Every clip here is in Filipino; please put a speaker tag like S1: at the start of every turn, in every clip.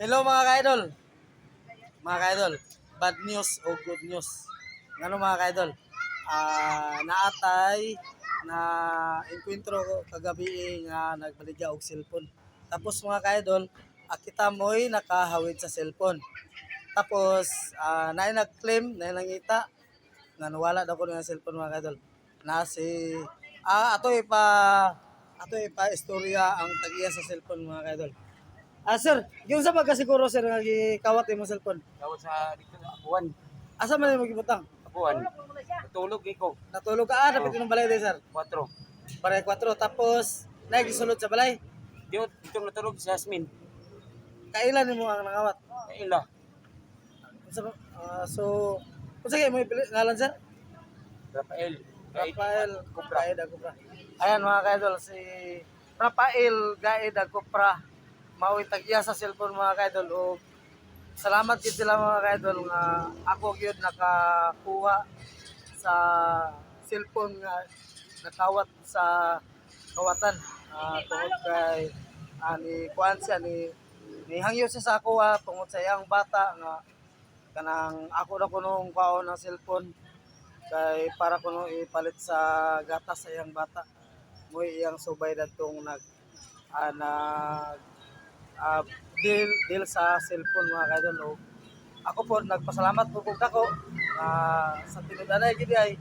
S1: Hello mga ka-idol. Mga ka-idol, bad news o good news. Ano mga ka-idol? Ah, naatay na enkwentro ko kagabi nga nagbaligya og cellphone. Tapos mga ka-idol, ah, kita mo'y nakahawid sa cellphone. Tapos, ah, naay nag-claim, naay nangita, nga nawala daw ko ng cellphone mga ka-idol. Na si, ah, ato pa, ato pa istorya ang tagiya sa cellphone mga ka-idol. Ah, sir, yung sa pagkasiguro, sir, nga gikawat yung cellphone.
S2: Tawag sa dito na abuan.
S1: Asa man yung magibutang?
S2: Abuan. Natulog iko.
S1: Natulog ka, ah, dapat yung balay din, sir.
S2: 4.
S1: Paray 4, tapos, nagisulod sa balay.
S2: Dito, dito natulog si Jasmine.
S1: Kailan mo ang nangawat?
S2: Kaila.
S1: Ah, so, kung sige, mo ngalan, sir?
S2: Rafael.
S1: Rafael Gaid Agupra. Ayan mga kaidol, si Rafael Gaid Agupra. Mauwi tagya sa cellphone mga kaidol. O, salamat gid sila mga kaidol nga ako gyud nakakuha sa cellphone nga nakawat sa kawatan. Ah, tungod kay ah, ni kuan siya ni ni hangyo siya sa ako ah, tungod sa iyang bata nga kanang ako na kunong kaon ng cellphone kay para kuno ipalit sa gatas sa iyang bata mo iyang subay datong nag ah, ah, deal deal sa cellphone mga kaidol o ako po nagpasalamat po kung ako ah, sa tinudanay gid ay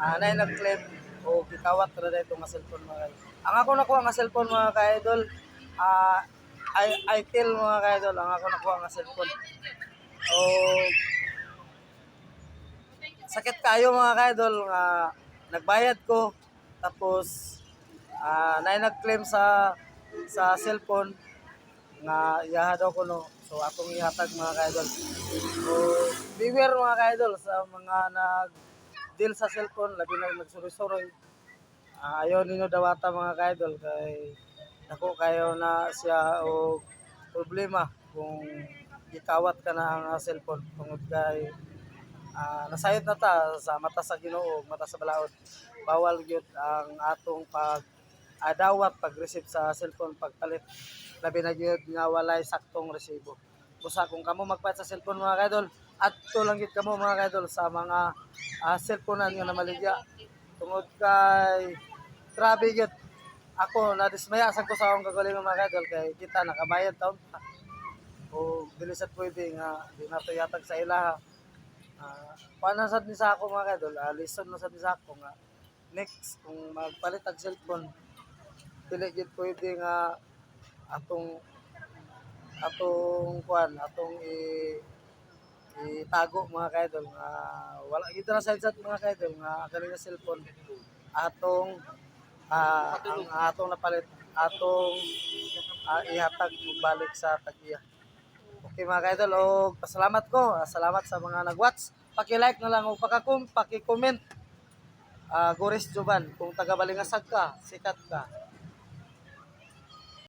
S1: uh, na nag-claim o gikawat ra dito nga cellphone mga kaidol. Ang ako nakuha nga cellphone mga kaidol ah I, Itel mga kaidol ang ako nakuha nga cellphone. O sakit kayo mga kaidol nga nagbayad ko tapos ah na nag-claim sa sa cellphone nga iyaha daw ko no? So akong ihatag mga kaidol. So beware mga kaidol sa mga nag deal sa cellphone labi na nagsuroy-suroy Ah, ayaw ninyo dawata mga kaidol kay dako kayo na siya o problema kung gikawat ka na ang cellphone. Tungod kay ah nasayod na ta sa mata sa Ginoo mata sa balaod. Bawal gyud ang atong pag adawat pag-receive sa cellphone pagpalit na gyud nga walay saktong resibo. Busa kung kamo magpalit sa cellphone mga kaidol adto lang gyud kamo mga kaidol sa mga uh, cellphone nga namaligya tungod kay grabe gyud ako nadismaya sa ko sa akong kagalingon mga kaidol kay kita nakabayad taon pa. O dili sa pwede nga di na yatag sa ilaha Ah, paano sad ni sa ako mga kadol, uh, listen na sad ni sa ako nga next kung magpalit ang cellphone dili gid pwede nga atong atong kuan atong i itago mga kaidol nga wala gid na sad mga kaidol nga kani nga cellphone atong ah, ang atong napalit atong ah, ihatag balik sa tagiya Okay mga kaidol, o pasalamat ko. Ah, Salamat sa mga nag-watch. Paki-like na lang o pakakum, paki-comment. Ah, Goris Juban, kung taga Balingasag ka, sikat ka.